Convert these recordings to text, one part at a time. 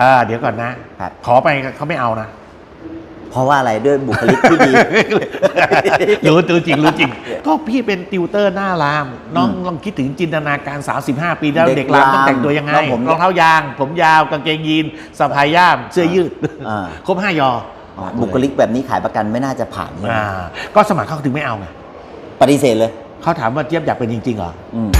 อ่าเดี๋ยวก่อนนะ ครับ ขอไปเขาไม่เอานะ เพราะว่าอะไรด้วยบุคลิกที่ดี รู้รู้จริงรู้จริง ก็พี่เป็นติวเตอร์หน้าราม น้องอืมลองคิดถึงจินตนาการ 35 ปีแล้วเด็เด็กกรามต้องรามแต่งตัวยังไงน้องผมรองเท้ายาง ผมยาวกางเกงยีนสะพายย่าม เสื้อยืด อ่า ครบห้ายออ๋อบุคลิกแบบนี้ขายประกันไม่น่าจะผ่านใช่ไหมอ่าก็สมัครเขาถึงไม่เอาไงปฏิเสธเลย เขาถามว่าเจี๊ยบอยากเป็นจริงๆเหรอ อืม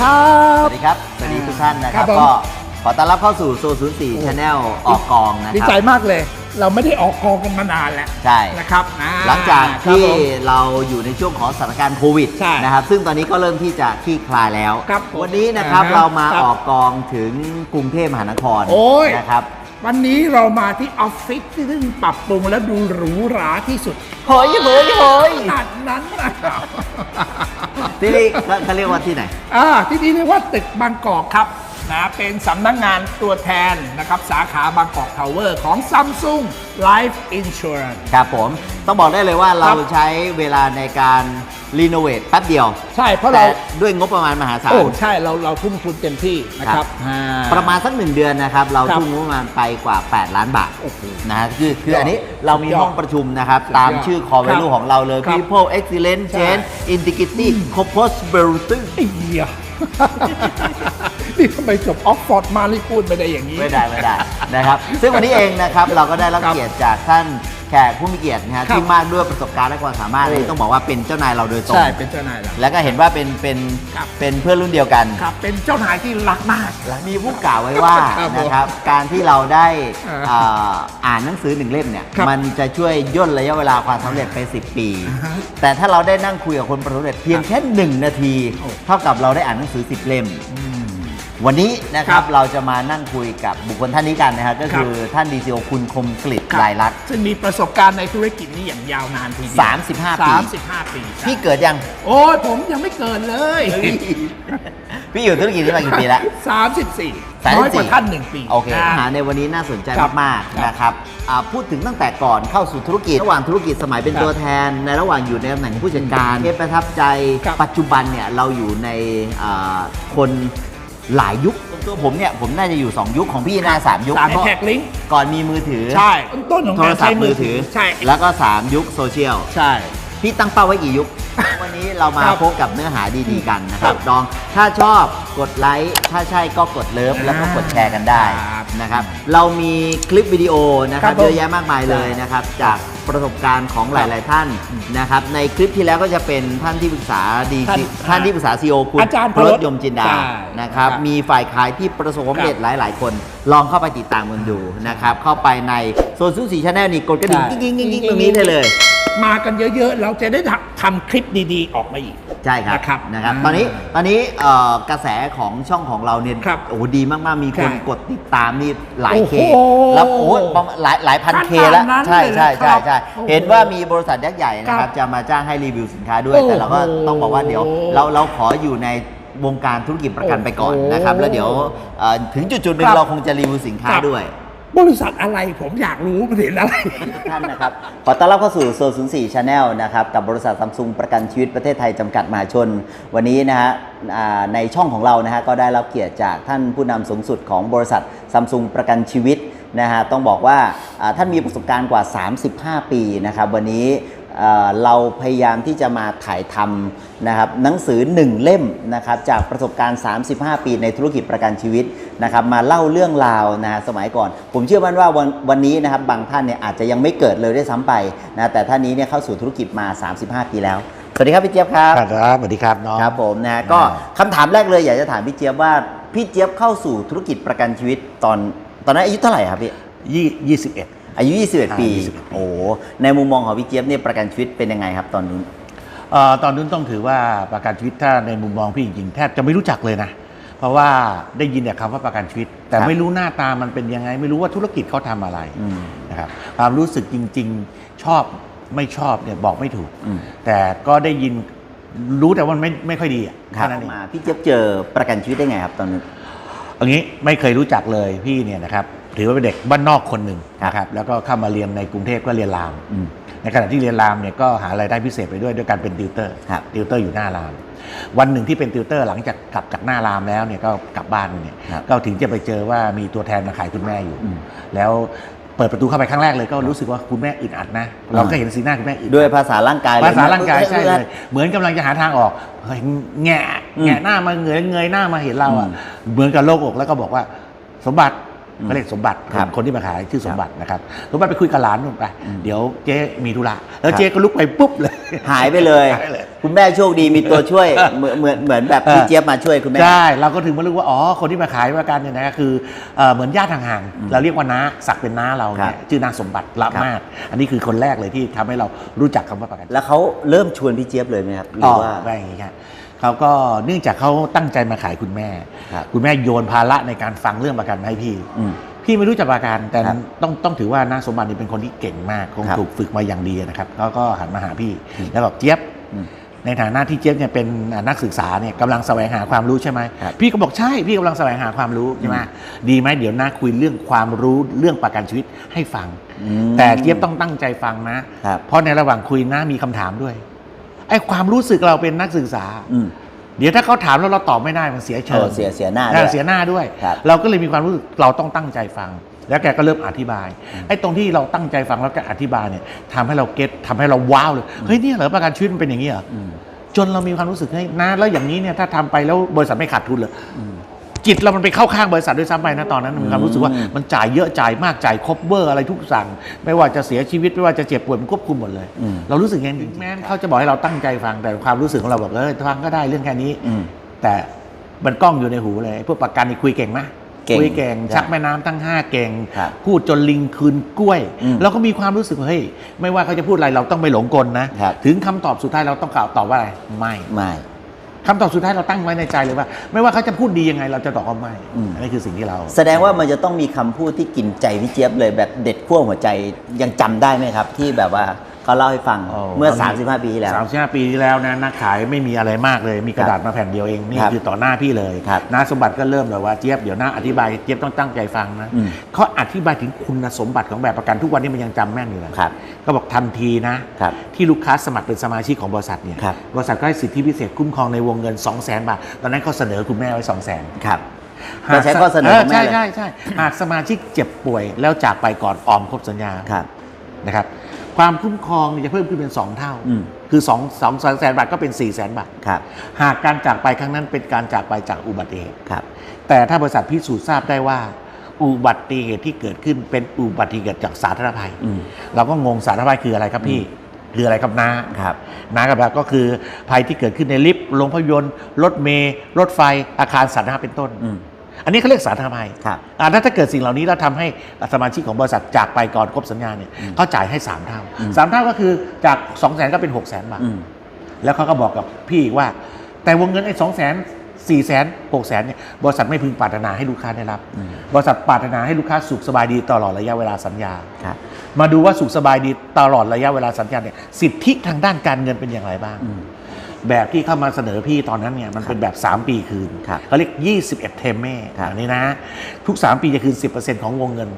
ครัสบวัสดีครับ สวัสดีทุกท่านนะคครัรับบผม ก็ขอต้อนรับเข้าสู่โซศูนย์สี่ชาแนลออกกองนะดีครัใจบมากเลย เราไม่ได้ออกกองกันมานานแล้วใช่ นะครับอ่หลังจากครับที่ผม เราอยู่ในช่วงของสถานการณ์โควิดใช่นะครับ ซึ่งตอนนี้ก็เริ่มที่จะคลี่คลายแล้ว ครับผมวันนี้นะครับอ่าฮะเรามาครับออกกองถึงกรุงเทพมหานครโอ้ย นะครับ วันนี้เรามาที่ออฟฟิศที่ซึ่งปรับปรุงและดูหรูหราที่สุดเฮ้ยเฮ้ยเฮ้ยขนาดนั้นนะครับ ที่นี่เขาเรียกว่าที่ไหน อ่าที่นี่เรียกว่าตึกบางกอกครับ นะเป็นสำนักงานตัวแทนนะครับสาขาบางกอกทาวเวอร์ของ Samsung Life Insurance ครับผม ต้องบอกได้เลยว่าเราครับใช้เวลาในการรีโนเวทแป๊บเดียว ใช่เพราะแต่เราด้วยงบประมาณมหาศาลโอ้ใช่เราเราทุ่มทุนเต็มที่นะครับอ่าประมาณสักหนึ่งเดือนนะครับ เราครับทุ่มงบประมาณไปกว่า 8 ล้านบาทโอ้โหนะฮะคือคืออันนี้เรามีสุดยอดห้องประชุมนะครับสุดยอดตามชื่อ core ครับ value ของเราเลยครับ people excellence ใช่ change integrity composability ไอ้เหี้ย นี่ทำไมจบออกฟอร์ดมานี่พูดไม่ได้อย่างนี้ ไม่ได้ไม่ได้นะครับซึ่งวันนี้เองนะครับเราก็ได้รับครับเกียรติจากท่านแขกผู้มีเกียรตินะฮะครับที่มากด้วยประสบการณ์และความสามารถโอ้เลยต้องบอกว่าเป็นเจ้านายเราโดยตรงใช่เป็นเจ้านายเราแล้วก็เห็นว่าเป็นเป็นครับ เป็นเพื่อนรุ่นเดียวกัน ครับเป็นเจ้านายที่รักมาก มีผู้กล่าวไว้ว่าครับผมนะครับการที่เราได้อ่าอ่าอ่านหนังสือหนึ่งเล่มเนี่ยครับมันจะช่วยย่นระยะเวลาความสำเร็จไป 10 ปี อ่าฮะแต่ถ้าเราได้นั่งคุยกับคนประสบความสำเร็จเพียงแค่หนึ่งนาที โอ้ เท่ากับเราได้อ่านหนังสือ 10 เล่ม วันนี้นะครับครับเราจะมานั่งคุยกับบุคคลท่านนี้กันนะครับก็ครับคือท่านดีซีโอคุณคมกลิตครับลายลักษณ์ซึ่งมีประสบการณ์ในธุรกิจนี้อย่างยาวนานทีเดียว35 ปี 35 ปีใช่พี่เกิดยัง โอ้ยผมยังไม่เกินเลย พี่อยู่ธุรกิจนี้มากี่ปีแล้ว34น้อยกว่าท่านหนึ่งปี โอเคนะอาหารในวันนี้น่าสนใจครับมากครับๆนะครับอ่าพูดถึงตั้งแต่ก่อนเข้าสู่ธุรกิจ ระหว่างธุรกิจสมัยเป็นครับตัวแทน ในระหว่างอยู่ในตำแหน่งผู้จัดการเทปประทับใจครับปัจจุบันเนี่ยเราอยู่ในอ่าคน หลายยุคตัวผมเนี่ยผมน่าจะอยู่ 2 ยุคของพี่น่าสามยุคสามเพราะแท็กลิงก์ก่อนมีมือถือใช่ต้นของโทรการศัพใช้ท์มืมืออถือใช่แล้วก็ 3 ยุคโซเชียลใช่พี่ตั้งเป้าไว้กี่ยุค วันนี้เรามาครับพบกับเนื้อหาดีๆกันนะครับครับลองถ้าชอบกดไลค์ถ้าใช่ก็กดเลิฟแล้วก็กดแชร์กันได้ครับนะครับ เรามีคลิปวิดีโอนะครับครับผมเยอะแยะมากมายเลยนะครับจาก ประสบการณ์ของหลาย ๆ ท่านนะครับในคลิปที่แล้วก็จะเป็นท่านที่ปรึกษาดีท่านท่านที่ปรึกษาซีอคุณอาจารย์พรสยมจินดาใช่นะครับครับมีฝ่ายขายที่ประสบความสำเร็จหลาย ๆ คน ลองเข้าไปติดตามกันดูนะครับเข้าไปในโซนซูสีชาแนลนี่กดกระดิ่งใช่ กิ๊งกิ๊งกิ๊งกิ๊งตรงนี้ได้เลย มากันเยอะๆ เราจะได้ทำคลิปดีๆ ออกมาอีก ใช่ครับนะครับนะครับอ่าตอนนี้ตอนนี้เอ่อกระแสของช่องของเราเนี่ยครับโอ้โหดีมากๆ มีคนใช่กดติดตามนี่หลายโอ้เคโหแล้วโอ้โหประมาณหลายหลายพันขนาดเคแล้วนั้นใช่เลยใช่นะคใช่รับใช่โอ้โหเห็นว่ามีบริษัทยักษ์ใหญ่นะคครัรับบจะมาจ้างให้รีวิวสินค้าด้วยโอ้โหแต่เราก็ต้องบอกว่าเดี๋ยว เราเราขออยู่ในวงการธุรกิจประกันไปก่อนโอ้โหนะครับ แล้วเดี๋ยวเอ่อถึงจุดจุดๆหนึ่ครังบเราคงจะรีวิวสินค้าครับ ด้วย บริษัทอะไรผมอยากรู้ประเด็นอะไร ทุกท่านนะครับ ขอต้อนรับเข้าสู่โซน04 Channel นะครับ กับบริษัทซัมซุงประกันชีวิตประเทศไทย จำกัดมหาชน วันนี้นะฮะอ่าในช่องของเรานะฮะก็ได้รับเกียรติจากท่านผู้นำสูงสุดของบริษัทซัมซุงประกันชีวิตนะฮะต้องบอกว่าอ่าท่านมีประสบการณ์กว่า 35 ปีนะครับ วันนี้ เอ่อเราพยายามที่จะมาถ่ายทำนะครับหนังสือ 1 เล่มนะครับจากประสบการณ์ 35 ปีในธุรกิจประกันชีวิตนะครับมาเล่าเรื่องราวนะฮะสมัยก่อน ผมเชื่อมั่นว่าวันวันนี้นะครับบางท่านเนี่ยอาจจะยังไม่เกิดเลยด้วยซ้ำไปนะแต่ท่านนี้เนี่ยเข้าสู่ธุรกิจมา 35 ปีแล้วสวัสดีครับพี่เจี๊ยบครับครับสวัสดีครับน้องครับผมนะฮะก็คำถามแรกเลยอยากจะถามพี่เจี๊ยบว่าพี่เจี๊ยบเข้าสู่ธุรกิจประกันชีวิตตอนตอนนั้นอายุเท่าไหร่ครับพี่ยี่ยี่สิบเอ็ด อายุ 21 ปีอ่า21โอ้โหในมุมมองของพี่เจี๊ยบเนี่ยประกันชีวิตเป็นยังไงครับตอนนู้นเอ่อตอนนั้นต้องถือว่าประกันชีวิตถ้าในมุมมองพี่จริงๆแทบจะไม่รู้จักเลยนะเพราะว่าได้ยินแต่คำว่าประกันชีวิต แต่ครับไม่รู้หน้าตามันเป็นยังไง ไม่รู้ว่าธุรกิจเขาทำอะไรอืมนะครับความรู้สึกจริง ๆชอบไม่ชอบเนี่ยบอกไม่ถูกอืมแต่ก็ได้ยินรู้แต่ว่ามันไม่ไม่ค่อยดีอะครับแค่นั้นเองมาพี่เจี๊ยบเจอประกันชีวิตได้ไงครับตอนนั้นเอางี้ไม่เคยรู้จักเลยพี่เนี่ยนะครับ ถือว่าเป็นเด็กบ้านนอกคนหนึ่งนะครับแล้วก็เข้ามาเรียนในกรุงเทพก็เรียนรามอืมในขณะที่เรียนรามเนี่ยก็หารายได้พิเศษไปด้วยด้วยการเป็นติวเตอร์ครับติวเตอร์อยู่หน้าราม วันหนึ่งที่เป็นติวเตอร์หลังจากกลับจากหน้ารามแล้วเนี่ยก็กลับบ้านเนี่ยครับก็ถึงจะไปเจอว่ามีตัวแทนมาขายคุณแม่อยู่อืมแล้วเปิดประตูเข้าไปครั้งแรกเลยก็รู้สึกว่าคุณแม่อึดอัดนะเราก็เห็นสีหน้าคุณแม่อึดอัดด้วยภาษาร่างกายภาษาร่างกายเออใช่เอเลอยเหมือนกำลังจะหาทางออกเฮ้ยแงะอืมแงะหน้ามาเงยเงยหน้ามาเห็นเราอะอืมเหมือนกับโลกอกแล้วก็บอกว่าสมบัติอืม เขาเรียกสมบัติครับคนที่มาขายชื่อสมบัตินะครับสมบัติไปคุยกับหลานนู่นไปอืมเดี๋ยวเจ๊มีธุระแล้วครับเจ๊ก็ลุกไปปุ๊บเลยหายไปเลย หายไปเลย คุณแม่โชคดีมีตัวช่วยเหมือนเหมือนเหมือนแบบพี่เจี๊ยบมาช่วยคุณแม่ใช่เราก็ถึงมารู้ว่าอ๋อคนที่มาขายประกันเนี่ยนะคือเอ่อเหมือนญาติห่างอืมๆเราเรียกว่าน้าสักเป็นน้าเราครัเนี่บยชื่อนางสมบัติรับครับมากอันนี้คือคนแรกเลยที่ทำให้เรารู้จักคำว่าประกัน แล้วเขาเริ่มชวนพี่เจี๊ยบเลยไหมครับหรือ๋ออว่าว่าอย่างนี้ครับ เขาก็เนื่องจากเขาตั้งใจมาขายคุณแม่ ครับ คุณแม่โยนภาระในการฟังเรื่องประกันมาให้พี่ อืม พี่ไม่รู้จักประกันแต่ครับต้องต้องถือว่านาสมบัตินี่เป็นคนที่เก่งมากคงครับถูกฝึกมาอย่างดีนะครับเขาก็หันมาหาพี่อืมแล้วบอกเจี๊ยบอืมในฐานะที่เจี๊ยบเนี่ยเป็นนักศึกษาเนี่ยกำลังแสวงหาความรู้ใช่ไหมครับพี่ก็บอกใช่พี่กำลังแสวงหาความรู้ใช่ไหมดีไหมเดี๋ยวน้าคุยเรื่องความรู้เรื่องประกันชีวิตให้ฟัง อืมแต่เจี๊ยบต้องตั้งใจฟังนะ ครับ เพราะในระหว่างคุยน้ามีคำถามด้วย ไอ้ความรู้สึกเราเป็นนักศึกษา อืม เดี๋ยวถ้าเขาถามแล้วเราตอบไม่ได้มันเสียเชิเองอเสียเสียหน้าเอด้อวยเสียหน้าด้วย ครับเราก็เลยมีความรู้สึกเราต้องตั้งใจฟัง แล้วแกก็เริ่มอธิบาย ไอ้ตรงที่เราตั้งใจฟังแล้วแกอธิบายเนี่ยทำให้เราเก็ตทำให้เราว้าวเลย เฮ้ยเนี่ยเหรอประกันชีวิตมันเป็นอย่างนี้เหรออืมจนเรามีความรู้สึกให้ยนะแล้วอย่างนี้เนี่ยถ้าทำไปแล้วบริษัทไม่ขาดทุนเลยอืม จิตเรามันไปเข้าข้างบริษัทด้วยซ้ำไปนะตอนนั้นมีความรู้สึกว่าอืมมันจ่ายเยอะจ่ายมากจ่ายครบเบอร์อะไรทุกสั่ง ไม่ว่าจะเสียชีวิตไม่ว่าจะเจ็บป่วยมันควบคุมหมดเลยอืมเรารู้สึกอย่างนี้แม้เขาจะบอกให้เราตั้งใจฟังแต่ความรู้สึกของเราบอกเออฟังก็ได้เรื่องแค่นี้อืมแต่มันกล้องอยู่ในหูเลยพวกประกันนี่คุยเก่งไหมเก่งคุยเก่งใช่ชักแม่น้ำตั้งห้าเก่งครับพูดจนลิงคืนกล้วยอืมเราก็มีความรู้สึกว่าเฮ้ยไม่ว่าเขาจะพูดอะไรเราต้องไม่หลงกลนะครับถึงคำตอบสุดท้ายเราต้องกล่าวตอบว่าอะไรไม่ไม่ คำตอบสุดท้ายเราตั้งไว้ในใจเลยว่า ไม่ว่าเขาจะพูดดียังไงเราจะตอบว่าไม่อืม อันนี้คือสิ่งที่เรา แสดงว่ามันจะต้องมีคำพูดที่กินใจพี่เจี๊ยบเลยแบบเด็ดขั้วหัวใจยังจำได้ไหมครับ ที่แบบว่า เขาเล่าให้ฟังโอ้เมื่อตอนนี้35 ปีที่แล้วสามสิบห้าปีที่แล้วนะนักขายไม่มีอะไรมากเลย มีกระดาษมาแผ่นเดียวเองนี่ครับคือต่อหน้าพี่เลยครับน้าสมบัติก็เริ่มเลยว่าเจี๊ยบเดี๋ยวน้าอธิบายเจี๊ยบต้องตั้งใจฟังนะอืมเขาอธิบายถึงคุณสมบัติของแบบประกันทุกวันนี้มันยังจำแม่นอยู่เลยครับก็บอกทันทีนะครับที่ลูกค้าสมัครเป็นสมาชิกของบริษัทเนี่ยครับบริษัทก็ให้สิทธิพิเศษคุ้มครองในวงเงิน 2 0 0 0 0 0 บาทตอนนั้นเขาเสนอคุณแม่ไว้ 2 0 0 0 0 0ครับก็ใช้ข้อเสนอของแม่ใช่เลยใช่ใช่หากสมาชิกเจ็บป่วยแล้วจากไปก่อนออมครบสัญญาครับนะครับ ความคุ้มครองเนี่ยจะเพิ่มขึ้นเป็น 2 เท่าอืมคือ2 2 2แสนบาทก็เป็น4แสนบาทครับหากการจากไปครั้งนั้นเป็นการจากไปจากอุบัติเหตุครับ แต่ถ้าบริษัทพิสูจน์ทราบได้ว่า อุบัติเหตุที่เกิดขึ้นเป็นอุบัติเหตุจากสาธารณภัยอืมเราก็งงสาธารณภัยคืออะไรครับพี่คืออะไรครับน้าครับน้ากับแบบก็คือภัยที่เกิดขึ้นในลิฟต์โรงภาพยนตร์รถเมล์รถไฟอาคารสาธารณะเป็นต้น อืมอันนี้เขาเรียกสาธารณภัยครับอ่าถ้าถ้าเกิดสิ่งเหล่านี้แล้วทำให้สมาชิกของบริษัทจากไปก่อนครบสัญญาเนี่ยเขาจ่ายให้ 3 เท่าอืม3เท่าก็คือจาก2 0 0 0 0 0ก็เป็น6 0 0 0 0 0บาทอืมแล้วเขาก็บอกกับพี่อีกว่า แต่วงเงินไอ้สองแสนสี่แสนหกแสนเนี่ยบริษัทไม่พึงปรารถนาให้ลูกค้าได้รับอืมบริษัทปรารถนาให้ลูกค้าสุขสบายดีตลอดระยะเวลาสัญญาครับมาดูว่าสุขสบายดีตลอดระยะเวลาสัญญาเนี่ยสิทธิทางด้านการเงินเป็นอย่างไรบ้างอืม แบบที่เข้ามาเสนอพี่ตอนนั้นเนี่ยมันเป็นแบบ 3 ปีคืนครับเขาเรียก 21 เทมเม่ครับอันนี้นะ ทุก 3 ปีจะคืน 10%ของวงเงิน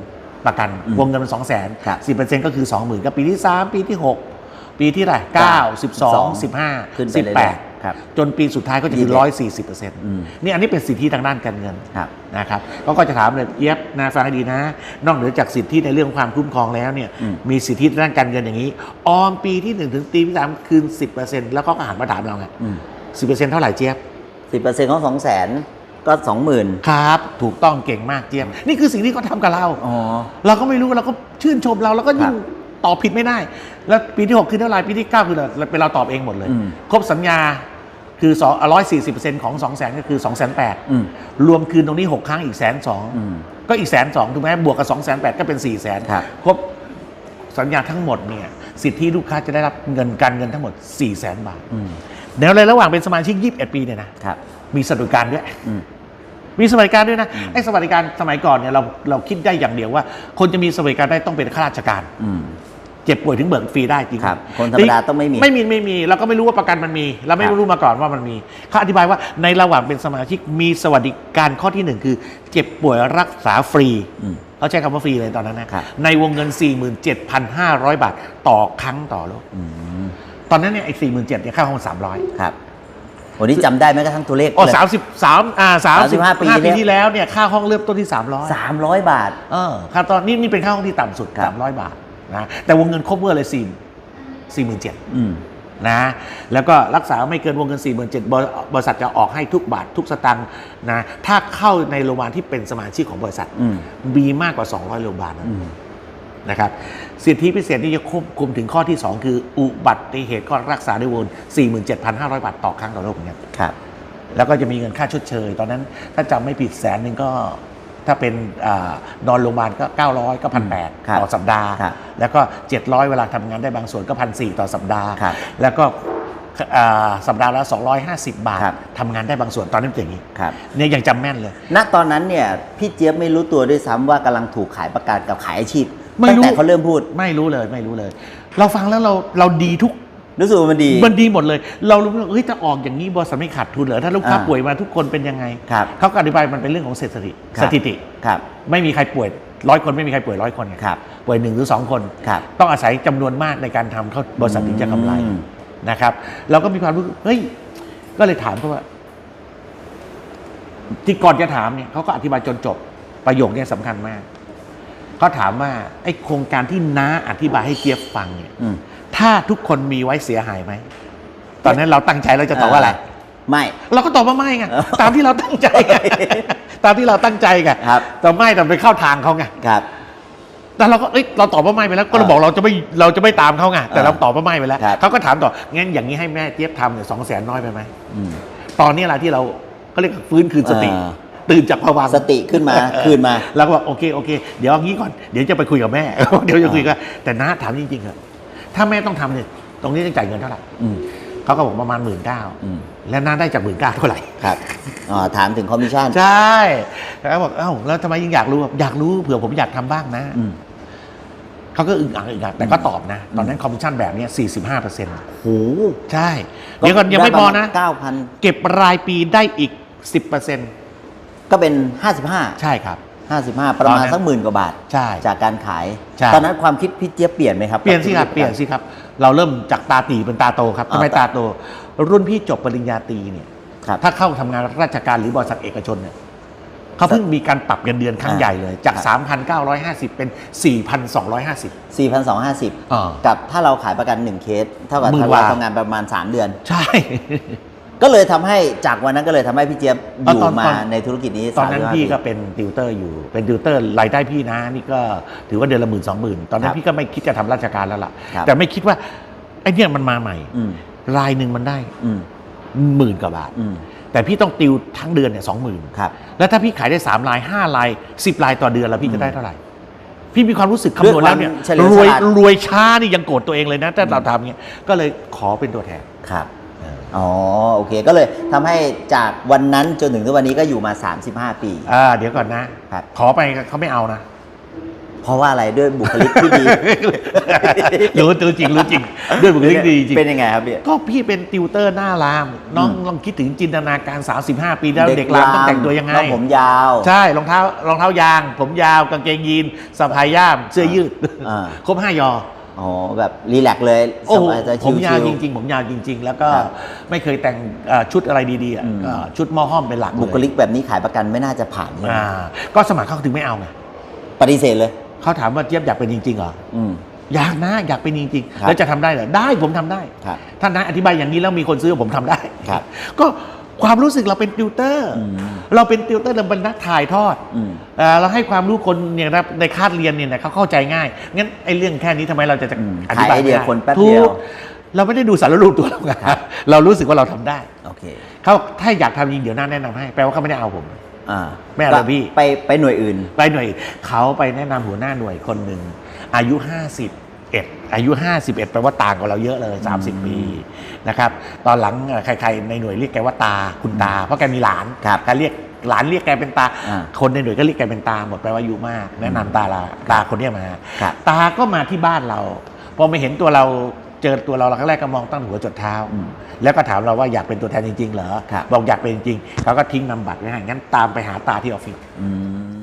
ประกันอืมวงเงินมัน2 0 0 0 0ครับ0 10%ก็คือ20,000ก็ปีที่3ปีที่6ปีที่เท่าไหร่เก้า9 12ขึ้น15ไปเรื่อยๆ18ครับ จนปีสุดท้ายก็จะคือ21 140%อืมนี่อันนี้เป็นสิทธิทางด้านการเงินครับนะครับก็ก็จะถามเลยเอียบนะฟังให้ดีนะ นอกเหนือจากสิทธิในเรื่องความคุ้มครองแล้วเนี่ยอืมมีสิทธิด้านการเงินอย่างนี้ ออมปีที่1ถึงปีที่สามคืน10%แล้วก็หันมาถามเราไงอืมสิบเปอร์เซ็นต์เท่าไหร่เจี๊ยบสิบเปอร์เซ็นต์ของสองแสนก็สองหมื่นครับ ถูกต้องเก่งมากเจี๊ยบนี่คือสิ่งที่เขาทำกับเราอ๋อเราก็ไม่รู้เราก็ชื่นชมเราแล้วก็ยิ่งครับ ตอบผิดไม่ได้ แล้วปีที่ 6 คือเท่าไหร่ปีที่ 9 คือเราเป็นเราตอบเองหมดเลยอืมครบสัญญาคือร้อยสี่สิบเปอร์เซ็นต์ของ 2 0 0 0 0 0 ก็คือ2 0 0 0 0อืม0รวมคืนตรงนี้ 6 ครั้งอีกแสนสองอืมก็อีกแสนสองถูกไหมบวกกับ2 0 0 0 0 0ก็เป็น 4 0 0 0 0ครับครบสัญญาทั้งหมดเนี่ยสิทธิลูกค้าจะได้รับเงินการเงินทั้งหมด 4 0 0 0 0 0 บาทอืมแล้วในระหว่างเป็นสมาชิก 21 ปีเนี่ยนะครับมีสวัสดิการด้วยอืมมีสวัสดิการด้วยนะไอ้สวัสดิการสมัยก่อนเนี่ยเราเราคิดได้อย่างเดียวว่า คนจะมีสวัสดิการได้ต้องเป็นข้าราชการอืม เจ็บป่วยถึงเบิกฟรีได้จริงครับคนธรรมดาต้องไม่มีไม่มีไม่มีเราก็ไม่รู้ว่าประกันมันมี เราไม่ครับรู้มาก่อนว่ามันมีเขาอธิบายว่าในระหว่างเป็นสมาชิกมีสวัสดิการข้อที่หนึ่งคือ เจ็บป่วยรักษาฟรีอืมเขาใช้คำว่าฟรีเลยตอนนั้นนะครับในวงเงิน 47,500 บาทต่อครั้งต่อโลกอืมตอนนั้นเนี่ยไอ้47,000เนี่ยค่าห้อง300ครับวันนี้จำได้ไหมกระทั่งตัวเลขอ๋อเลยสามสิบสามอ่าสามสิบ35ปีห้าปีเนี่ยที่แล้วเนี่ยค่าห้องเริ่มต้นที่300สามร้อยบาทเออค่าตอนนี้นี่เป็นค่าห้องที่ต่ำสุดครับ300บาท นะแต่วงเงินครบเวอร์เลย4 47,000อืมนะแล้วก็รักษาไม่เกินวงเงิน 4 7 0 0 0บริษัทจะออกให้ทุกบาททุกสตางค์นะถ้าเข้าในโรงพยาบาลที่เป็นสมาชิกของบริษัทอืมมีมากกว่า 200 โรงพยาบาลนะอืมนะครับสิทธิพิเศษที่จะควบคุมถึงข้อที่ 2 คืออุบัติเหตุก็รักษาด้วยวง47,500 บาทต่อครั้งต่อโรคเหมือนกันครับแล้วก็จะมีเงินค่าชดเชย ตอนนั้นถ้าจำไม่ผิดแสนหนึ่งก็ ถ้าเป็นอานอนโรงพยาบาลก็ 900 ก็พันแปดครับต่อสัปดาห์ครับแล้วก็ 700 เวลาทำงานได้บางส่วนก็พันสต่อสัปดาห์ครับแล้วก็อ่าสัปดาห์ละ 250 บาทครับทำงานได้บางส่วนตอนนั้นเป็นอย่างนี้ครับเนี่ยยังจำแม่นเลย ณตอนนั้นเนี่ยพี่เจี๊ยบไม่รู้ตัวด้วยซ้ำว่ากำลังถูกขายประกันกับขายอาชีพไม่ตั้งรู้แต่เขาเริ่มพูดไม่รู้เลยไม่รู้เลย เราฟังแล้วเราเราดีทุก รู้สึกว่ามันดี มันดีหมดเลย เรารู้ว่าเฮ้ยถ้าออกอย่างนี้บริษัทไม่ขาดทุนเหรอถ้าลูกค้าอ่าป่วยมาทุกคนเป็นยังไงครับเขาก็อธิบายมันเป็นเรื่องของสถิติครับ สถิติ ครับ ไม่มีใครป่วยร้อยคนไม่มีใครป่วยร้อยคนไงครับ ป่วยหนึ่งหรือสองคน ครับ ต้องอาศัยจำนวนมากในการทำเขาบริษัทถึงจะกำไรอืม นะครับ เราก็มีความรู้สึกเฮ้ยก็เลยถามเขาว่า ที่ก่อนจะถามเนี่ยเขาก็อธิบายจนจบประโยคเนี่ยสำคัญมากเขาถามว่าไอ้โครงการที่น้าอธิบายให้เกียบฟังเนี่ย อืม ถ้าทุกคนมีไว้เสียหายไหม ตอนนั้นเราตั้งใจเราจะตอบว่าอะไร ไม่ เราก็ตอบว่าไม่ไงเออตามที่เราตั้งใจไง ตามที่เราตั้งใจไงครับแต่ไม่แต่ไปเข้าทางเขาไง ครับ แต่เราก็เอ้ยเราตอบว่าไม่ไปแล้ว ก็เราเออบอกเราจะไม่ เราจะไม่ตามเขาไง แต่เออเราตอบว่าไม่ไปแล้วครับเขาก็ถามต่อ งั้นอย่างนี้ให้แม่เจี๊ยบทำเนี่ยสองแสนน้อยไปไหมอืมตอนนี้อะไรที่เราเขาเรียกฟื้นคืนสติเออตื่นจากภวังค์สติขึ้นมาเออคืนมา แล้วก็บอกโอเคโอเค เดี๋ยวเอางี้ก่อนเดี๋ยวจะไปคุยกับแม่ เดี๋ยวจะคุยกันแต่น้าถามจริงๆเถอะ ถ้าแม่ต้องทำเนี่ยตรงนี้ต้องจ่ายเงินเท่าไหร่อืมเขาก็บอกประมาณหมื่นเก้าอืมแล้วน้าได้จากหมื่นเก้าเท่าไหร่ ครับอ๋อถามถึงคอมมิชชั่นใช่แล้วบอกเอ้าแล้วทำไมยังอยากรู้อยากรู้เผื่อผมอยากทำบ้างนะอืมเขาก็อึกอักอึกอักแต่ก็ตอบนะ ตอนนั้นคอมมิชชั่นแบบเนี้ย45เปอร์เซ็นต์โหใช่ เดี๋ยวก่อนยังไม่พอนะ เก้าพันเก็บรายปีได้อีก 10เปอร์เซ็นต์ก็เป็นห้าสิบห้า ใช่ครับ ห้าสิบห้าประมาตอนณนั้นสักหมื่นกว่าบาท ใช่จากการขาย ใช่ ตอนนั้นความคิดพี่เจี๊ยบเปลี่ยนไหมครับเปลี่ยนสิครับ เปลี่ยนสิครับ เราเริ่มจากตาตีเป็นตาโตครับอ่าทำไมตาโต รุ่นพี่จบปริญญาตรีเนี่ย ครับ ถ้าเข้าทำงานราชการหรือบริษัทเอกชนเนี่ยเขาเพิ่งมีการปรับเงินเดือนครั้งอ่าใหญ่เลย จาก ครับ 3,950 เป็น 4,250สี่พันสองห้าสิบอ่ากับถ้าเราขายประกันหนึ่งเคสเท่ากับหมื่นถ้ากว่า เราทำงานประมาณสามเดือน ใช่ ก็เลยทำให้จากวันนั้นก็เลยทำให้พี่เจี๊ยบอตอนยู่ตอนมาตอน ในธุรกิจนี้ตอนนั้น35พี่ปีก็เป็นติวเตอร์อยู่ เป็นติวเตอร์รายได้พี่นะนี่ก็ถือว่าเดือนละหมื่นสองหมื่นตอนนั้ครันบพี่ก็ไม่คิดจะทำราชการแล้วล่ะ ครับ แต่ไม่คิดว่าไอ้เนี่ยมันมาใหม่ อืมรายหนึ่งมันได้อืมหมื่นกว่าบาท อืมแต่พี่ต้องติวทั้งเดือนเนี่ยสองหมื่นครับ แล้วถ้าพี่ขายได้สามลายห้าลายสิบลายต่อเดือนแล้วพี่จะได้เท่าไหร่ พี่มีความรู้สึกคำนวณแล้วเนี่ยด้วยความเฉลียวรวยฉลาด รวยช้านี่ยังโกรธตัวเองเลยนะถ้าเราทำอย่างเงี้ยก็เลยขอเป็นตัวแทน ครับ อ๋อโอเคก็เลยทำให้จากวันนั้นจนถึงทุกวันนี้ก็อยู่มา 35 ปี อ่าเดี๋ยวก่อนนะ ครับ ขอไปเขาไม่เอานะ เพราะว่าอะไรด้วยบุคลิกที่ดี รู้ตัวจริงรู้จริง ด้วยบุคลิกดีจริงเป็นยังไงครับพี่ ก็พี่เป็นติวเตอร์หน้ารามน้องอืม ลองคิดถึงจินตนาการ 35 ปีแล้วเด็กรามต้องแต่งตัวยังไง น้องผมยาวใช่รองเท้ารองเท้ายาง ผมยาวกางเกงยีนสะพายย่าม เสื้อยืด อ่าครบห้ายอ อ๋อแบบรีแลกซ์เลยโอ้โหสบายใจผมยาวชิจลๆริง ๆ ผมยาวจริง ๆ แล้วก็ครับไม่เคยแต่งเอ่อชุดอะไรดีๆอะอืมก็ชุดหม้อห้อมเป็นหลักเลยบุคลิกแบบนี้ขายประกันไม่น่าจะผ่านอ่าก็สมัครเขาถึงไม่เอาไงปฏิเสธเลย เขาถามว่าเจี๊ยบอยากเป็นจริงๆเหรออืม อยากนะอยากเป็นจริงครับๆแล้วจะทำได้เหรอได้ผมทำได้ ครับถ้านะอธิบายอย่างนี้แล้วมีคนซื้อผมทำได้ ครับ ก็ ความรู้สึกเราเป็นติวเตอร์อืมเราเป็นติวเตอร์เราเป็นนักถ่ายทอดอืมเอ่อเราให้ความรู้คนเนี่ยนะในคาดเรียนเนี่ยนะเขาเข้าใจง่ายงั้นไอ้เรื่องแค่นี้ทำไมเราจะจะอืมอธิบายขายไอเดียม่คนแป๊บเดียวถูกเราไม่ได้ดูสารรูปตัวเราไงครับเรารู้สึกว่าเราทำได้โอเคเขาถ้าอยากทำจริงเดี๋ยวน้าแนะนำให้แปลว่าเขาไม่ได้เอาผมอ่าไม่เอาเลยพี่ไปไปหน่วยอื่น ไปหน่วยเขาไปแนะนำหัวหน้าหน่วยคนหนึ่งอายุ51 อายุ 51แปลว่าต่างกว่าเราเยอะเลย 30 ปีนะครับตอนหลังเอ่อใครๆในหน่วยเรียกแกว่าตาคุณตา เพราะแกมีหลานครับแกเรียกหลานเรียกแกเป็นตาอ่าคนในหน่วยก็เรียกแกเป็นตาหมดแปลว่าอายุมาก แนะนำตาลาตาคนเนี้ยมาครับตาก็มาที่บ้านเราพอมาเห็นตัวเราเจอตัวเราเราครั้งแรกก็มองตั้งหัวจดเท้าอืมแล้วก็ถามเราว่าอยากเป็นตัวแทนจริงๆเหรอครับบอกอยากเป็นจริงเขาก็ทิ้งนำบัตรไว้ให้งั้นตามไปหาตาที่ออฟฟิศอืม